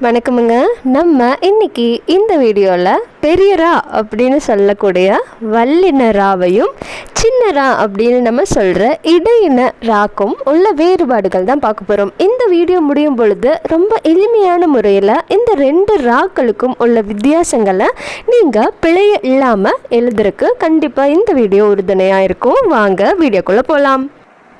வணக்கமுங்க. நம்ம இன்னைக்கு இந்த வீடியோவில் பெரியரா அப்படின்னு சொல்லக்கூடிய வல்லின ராவையும் சின்னரா அப்படின்னு நம்ம சொல்கிற இடையின ராக்கும் உள்ள வேறுபாடுகள் தான் பார்க்க போகிறோம் இந்த வீடியோ முடியும் பொழுது ரொம்ப எளிமையான முறையில் இந்த ரெண்டு ராக்களுக்கும் உள்ள வித்தியாசங்களை நீங்கள் பிழைய இல்லாமல் எழுதுறதுக்கு கண்டிப்பாக இந்த வீடியோ உறுதுணையாக இருக்கும். வாங்க வீடியோக்குள்ளே போகலாம்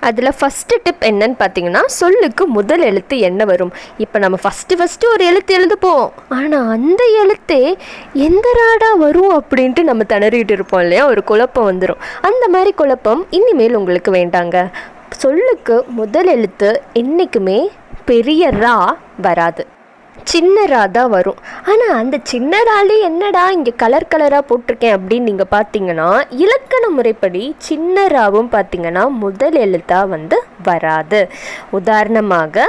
அதில் ஃபஸ்ட்டு டிப் என்னன்னு பார்த்தீங்கன்னா சொல்லுக்கு முதல் எழுத்து என்ன வரும்? இப்போ நம்ம ஃபஸ்ட்டு ஃபஸ்ட்டு ஒரு எழுத்து எழுதுப்போம். ஆனால் அந்த எழுத்தே எந்த ராடா வரும் அப்படின்ட்டு நம்ம திணறிட்டு இருப்போம் இல்லையா? ஒரு குழப்பம் வந்துடும் அந்த மாதிரி குழப்பம் இனிமேல் உங்களுக்கு வேண்டாங்க. சொல்லுக்கு முதல் எழுத்து என்றைக்குமே பெரிய ரா வராது. சின்ன ரா தான் வரும். ஆனால் அந்த சின்ன ராலே என்னடா இங்கே கலர் கலராக போட்டிருக்கேன் அப்படின்னு நீங்கள் பார்த்தீங்கன்னா இலக்கண முறைப்படி சின்ன ராவும் பார்த்தீங்கன்னா முதல் எழுத்தாக வந்து வராது. உதாரணமாக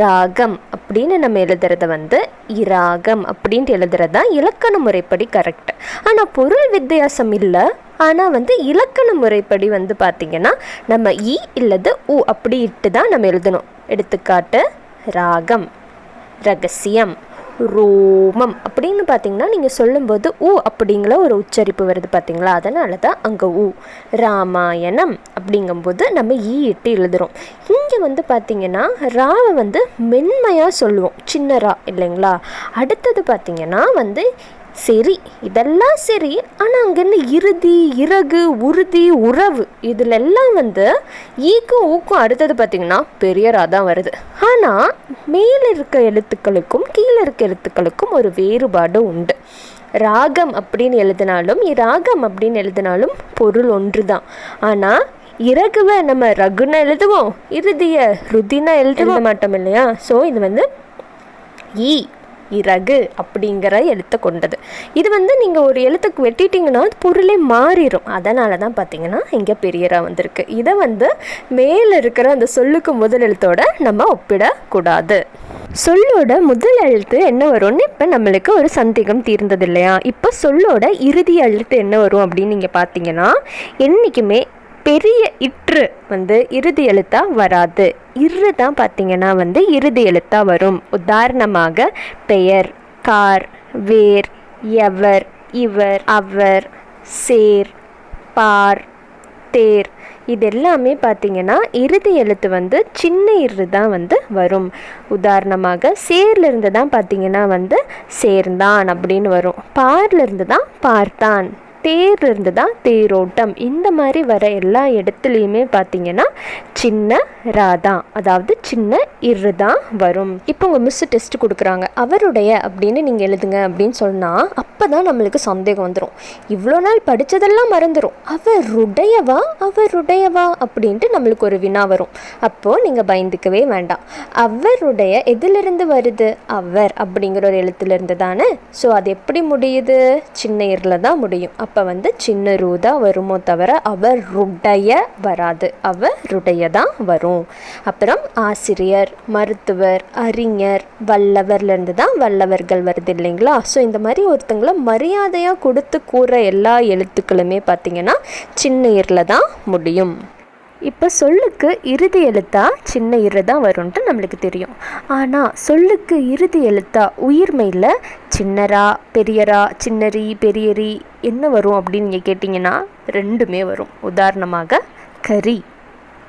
ராகம் அப்படின்னு நம்ம எழுதுறத வந்து இராகம் அப்படின்ட்டு எழுதுறது தான் இலக்கண முறைப்படி கரெக்ட் ஆனால் பொருள் வித்தியாசம் இல்லை. ஆனால் வந்து இலக்கண முறைப்படி வந்து பார்த்திங்கன்னா நம்ம இ இல்லது உ அப்படி இட்டு தான் நம்ம எழுதணும். எடுத்துக்காட்டு ராகம். ரகசியம் ரோமம் அப்படின்னு பார்த்தீங்கன்னா நீங்கள் சொல்லும்போது ஊ அப்படிங்கிற ஒரு உச்சரிப்பு வருது பார்த்தீங்களா? அதனால தான் அங்கே ஊ ராமாயணம் அப்படிங்கும்போது நம்ம ஈ இட்டு எழுதுகிறோம் இங்கே வந்து பார்த்தீங்கன்னா ராவை வந்து மென்மையாக சொல்லுவோம். சின்ன ரா இல்லைங்களா? அடுத்தது பார்த்தீங்கன்னா வந்து சரி இதெல்லாம் சரி. ஆனால் அங்கேருந்து இறுதி இறகு உறுதி உறவு? இதிலெல்லாம் வந்து ஈக்கும் ஊக்கும் அடுத்தது பார்த்திங்கன்னா பெரியராக தான் வருது. ஆனால் மேலே இருக்க எழுத்துக்களுக்கும் கீழே இருக்க எழுத்துக்களுக்கும் ஒரு வேறுபாடு உண்டு. ராகம் அப்படின்னு எழுதினாலும் ராகம் அப்படின்னு எழுதினாலும் பொருள் ஒன்று தான் ஆனால் இறகுவை நம்ம ரகுன்னு எழுதுவோம் இறுதிய ருதினா எழுத மாட்டோம் இல்லையா? ஸோ இது வந்து ஈ. இறகு அப்படிங்கிற எழுத்தை கொண்டது. இது வந்து நீங்கள் ஒரு எழுத்துக்கு வெட்டிட்டிங்கன்னா அது பொருளே மாறிடும் அதனால தான் பார்த்தீங்கன்னா இங்கே பெரியராக வந்திருக்கு. இதை வந்து மேலே இருக்கிற அந்த சொல்லுக்கு முதல் எழுத்தோட நம்ம ஒப்பிடக்கூடாது. சொல்லோட முதல் எழுத்து என்ன வரும்னு இப்போ நம்மளுக்கு ஒரு சந்தேகம் தீர்ந்தது இல்லையா இப்போ சொல்லோட இறுதி எழுத்து என்ன வரும் அப்படின்னு நீங்கள் பார்த்தீங்கன்னா என்றைக்குமே பெரிய இற்று வந்து இறுதி எழுத்தாக வராது. இரு தான் பார்த்திங்கன்னா வந்து இறுதி எழுத்தாக வரும். உதாரணமாக பெயர் கார் வேர் எவர் இவர் அவர் சேர் பார் தேர். இது எல்லாமே பார்த்திங்கன்னா இறுதி எழுத்து வந்து சின்ன இரு தான் வந்து வரும். உதாரணமாக சேர்லேருந்து தான் பார்த்தீங்கன்னா வந்து சேர்ந்தான் அப்படின்னு வரும். பார்லேருந்து தான் பார்த்தான். தேர் இருந்து தான் தேரோட்டம். இந்த மாதிரி வர எல்லா இடத்துலையுமே பார்த்தீங்கன்னா சின்ன ராதா அதாவது சின்ன இரு தான் வரும். இப்போ உங்கள் மிஸ் டெஸ்ட் கொடுக்குறாங்க. அவருடைய அப்படின்னு நீங்கள் எழுதுங்க அப்படின்னு சொன்னால் அப்போ தான் நம்மளுக்கு சந்தேகம் வந்துடும் இவ்வளோ நாள் படித்ததெல்லாம் மறந்துடும் அவருடையவா? அவருடையவா? அப்படின்ட்டு நம்மளுக்கு ஒரு வினா வரும். அப்போது நீங்கள் பயந்துக்கவே வேண்டாம். அவருடைய எதிலிருந்து வருது? அவர் அப்படிங்கிற ஒரு எழுத்துலேருந்து தானே. ஸோ அது எப்படி முடியுது? சின்ன இரில் தான் முடியும். அப்போ வந்து சின்ன ரூ தான் வருமோ தவிர அவருடைய வராது. அவருடைய தான் வரும். அப்புறம் ஆசிரியர் மருத்துவர் அறிஞர் வல்லவர்லேருந்து தான் வல்லவர்கள் வருது இல்லைங்களா? ஸோ இந்த மாதிரி ஒருத்தங்களை மரியாதையாக கொடுத்து கூற எல்லா எழுத்துக்களுமே பார்த்திங்கன்னா சின்ன இரில் தான் முடியும். இப்போ சொல்லுக்கு இறுதி எழுத்தா சின்ன இரு தான் வரும்ன்ட்டு நம்மளுக்கு தெரியும். ஆனால் சொல்லுக்கு இறுதி எழுத்தா உயிர்மையில் சின்னரா பெரியரா சின்னரி பெரியரி என்ன வரும் அப்படின்னு நீங்கள் கேட்டிங்கன்னா ரெண்டுமே வரும். உதாரணமாக கறி.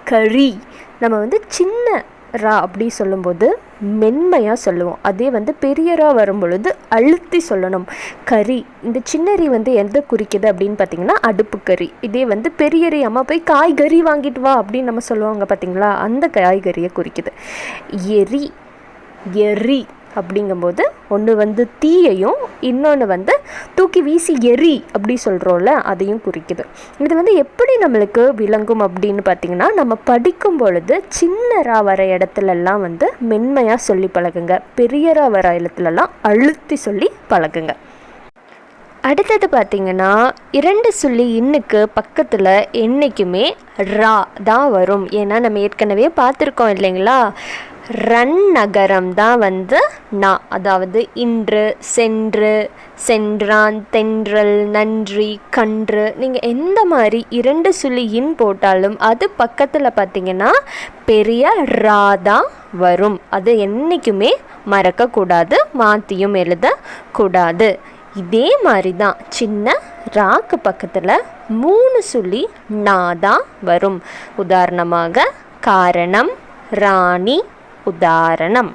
கறி. நம்ம வந்து சின்ன ரா அப்படி சொல்லும்போது மென்மையாக சொல்லுவோம். அதே வந்து பெரியரா வரும் பொழுது அழுத்தி சொல்லணும். கறி. இந்த சின்னரி வந்து எந்த குறிக்குது அப்படின்னு பார்த்தீங்கன்னா அடுப்பு கறி. இதே வந்து பெரியரி அம்மா போய் காய்கறி வாங்கிட்டு வா அப்படின்னு நம்ம சொல்லுவாங்க பார்த்தீங்களா அந்த காய்கறியை குறிக்குது. எரி. எரி. அப்படிங்கும்போது ஒன்று வந்து தீயையும் இன்னொன்று வந்து தூக்கி வீசி எரி அப்படி சொல்கிறோம்ல அதையும் குறிக்குது. இது வந்து எப்படி நம்மளுக்கு விளங்கும் அப்படின்னு பார்த்தீங்கன்னா நம்ம படிக்கும் பொழுது சின்னரா வர இடத்துலலாம் வந்து மென்மையாக சொல்லி பழகுங்க. பெரியரா வர இடத்துலலாம் அழுத்தி சொல்லி பழகுங்க. அடுத்தது பார்த்தீங்கன்னா இரண்டு சொல்லி இன்னுக்கு பக்கத்தில் என்றைக்குமே ரா தான் வரும். ஏன்னா நம்ம ஏற்கனவே பார்த்துருக்கோம் இல்லைங்களா? ரன் நகரம் தான் வந்து நா அதாவது இன்று சென்று சென்றான் தென்றல் நன்றி கன்று. நீங்கள் எந்த மாதிரி இரண்டு சுழி இன் போட்டாலும் அது பக்கத்தில் பார்த்தீங்கன்னா பெரிய ராதா வரும். அது என்றைக்குமே மறக்கக்கூடாது மாற்றியும் எழுதக்கூடாது. இதே மாதிரி தான் சின்ன ராக்கு பக்கத்தில் மூணு சுழி நாதான் வரும். உதாரணமாக காரணம் ராணி உதாரணம்.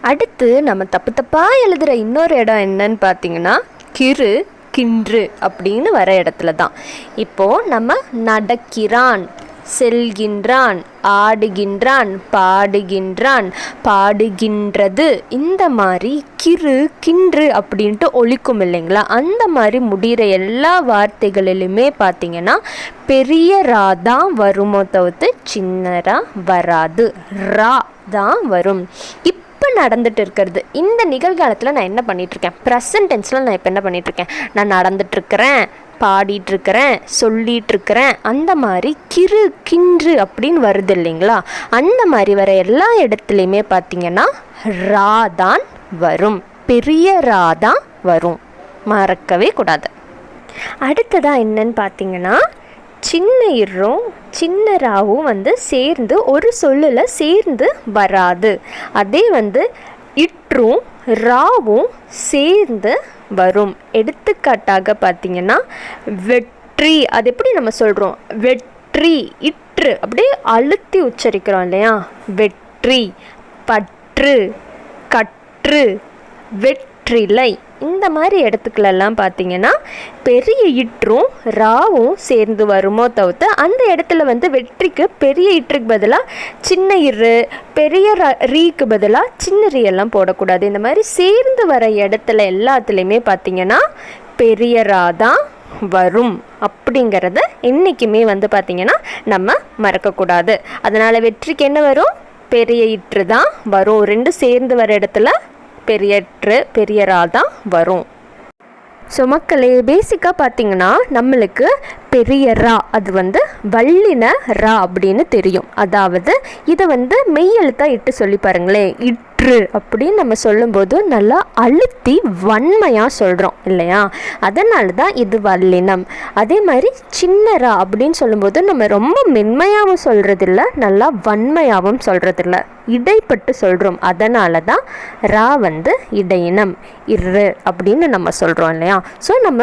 அடுத்து நம்ம தப்பு தப்பாக எழுதுகிற இன்னொரு இடம் என்னன்னு பார்த்தீங்கன்னா கிரு கின்று அப்படின்னு வர இடத்துல தான் இப்போது நம்ம நடக்கிறான். செல்கின்றான் ஆடுகின்றான் பாடுகின்றான் பாடுகின்றது. இந்த மாதிரி கிறு கின்று அப்படின்ட்டு ஒழிக்கும் இல்லைங்களா? அந்த மாதிரி முடிகிற எல்லா வார்த்தைகளிலுமே பார்த்தீங்கன்னா பெரிய ரா தான் வருமோ தவிர்த்து சின்னரா வராது. ரா தான் வரும். இப்போ நடந்துட்டு இருக்கிறது. இந்த நிகழ்காலத்தில் நான் என்ன பண்ணிகிட்ருக்கேன் ப்ரெசன்ட் டென்ஸில் நான் இப்போ என்ன பண்ணிகிட்ருக்கேன் நான் நடந்துட்டுருக்கிறேன் பாடிட்டுருக்கிறேன் சொல்லிகிட்ருக்கிறேன் அந்த மாதிரி கிறு கின்று அப்படின்னு வருது இல்லைங்களா? அந்த மாதிரி வர எல்லா இடத்துலையுமே பார்த்தீங்கன்னா ரா தான் வரும். பெரிய ரா தான் வரும். மறக்கவே கூடாது. அடுத்ததாக என்னன்னு பார்த்தீங்கன்னா சின்ன இரும் சின்ன ராவும் வந்து சேர்ந்து ஒரு சொல்லில் சேர்ந்து வராது. அதே வந்து இற்றும் ராவும் சேர்ந்து வரும். எடுத்துக்காட்டாக பார்த்தீங்கன்னா வெற்றி அது எப்படி நம்ம சொல்கிறோம் வெற்றி இற்று அப்படியே அழுத்தி உச்சரிக்கிறோம் இல்லையா? வெற்றி பற்று கற்று வெற்றிலை இந்த மாதிரி இடத்துக்குலெல்லாம் பார்த்தீங்கன்னா பெரிய இற்றும் ராவும் சேர்ந்து வருமோ தவிர்த்து அந்த இடத்துல வந்து வெற்றிக்கு பெரிய இற்றுக்கு பதிலாக சின்ன இரு பெரிய ரீக்கு பதிலாக சின்ன ரீ எல்லாம் போடக்கூடாது. இந்த மாதிரி சேர்ந்து வர இடத்துல எல்லாத்துலேயுமே பார்த்தீங்கன்னா பெரிய ரா தான் வரும் அப்படிங்கிறத என்றைக்குமே வந்து பார்த்திங்கன்னா நம்ம மறக்கக்கூடாது. அதனால் வெற்றிக்கு என்ன வரும்? பெரிய இற்று தான் வரும். ரெண்டு சேர்ந்து வர இடத்துல பெரியற்று பெரியராக தான் வரும். ஸோ மக்களே பேசிக்காக பார்த்தீங்கன்னா நம்மளுக்கு பெரிய ரா அது வந்து வல்லின ரா அப்படின்னு தெரியும். அதாவது இதை வந்து மெய்யெழுத்தாக இட்டு சொல்லி பாருங்களேன் இற்று அப்படின்னு நம்ம சொல்லும்போது நல்லா அழுத்தி வன்மையாக சொல்கிறோம் இல்லையா? அதனால தான் இது வல்லினம் அதே மாதிரி சின்ன ரா அப்படின்னு சொல்லும்போது நம்ம ரொம்ப மென்மையாகவும் சொல்கிறதில்ல நல்லா வன்மையாகவும் சொல்கிறதில்ல இடைப்பட்டு சொல்கிறோம் அதனால தான் ரா வந்து இடையினம் இரு அப்படின்னு நம்ம சொல்கிறோம் இல்லையா? ஸோ நம்ம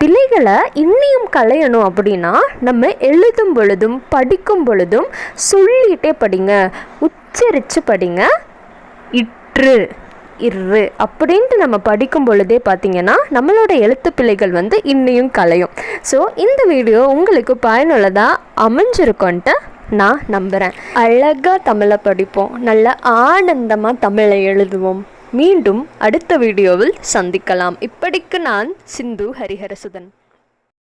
பிழைகளை இன்னையும் கலையணும் அப்படின்னா நம்ம எழுதும் பொழுதும் படிக்கும் பொழுதும் சொல்லிகிட்டே படிங்க. உச்சரித்து படிங்க. இற்று இரு அப்படின்ட்டு நம்ம படிக்கும் பொழுதே பார்த்தீங்கன்னா நம்மளோட எழுத்து பிழைகள் வந்து இன்னையும் கலையும் ஸோ இந்த வீடியோ உங்களுக்கு பயனுள்ளதாக அமைஞ்சிருக்கோன்ட்டு நான் நம்புகிறேன் அழகாக தமிழை படிப்போம். நல்ல ஆனந்தமாக தமிழை எழுதுவோம். மீண்டும் அடுத்த வீடியோவில் சந்திக்கலாம். இப்படிக்கு நான் சிந்து ஹரிஹரசுதன்.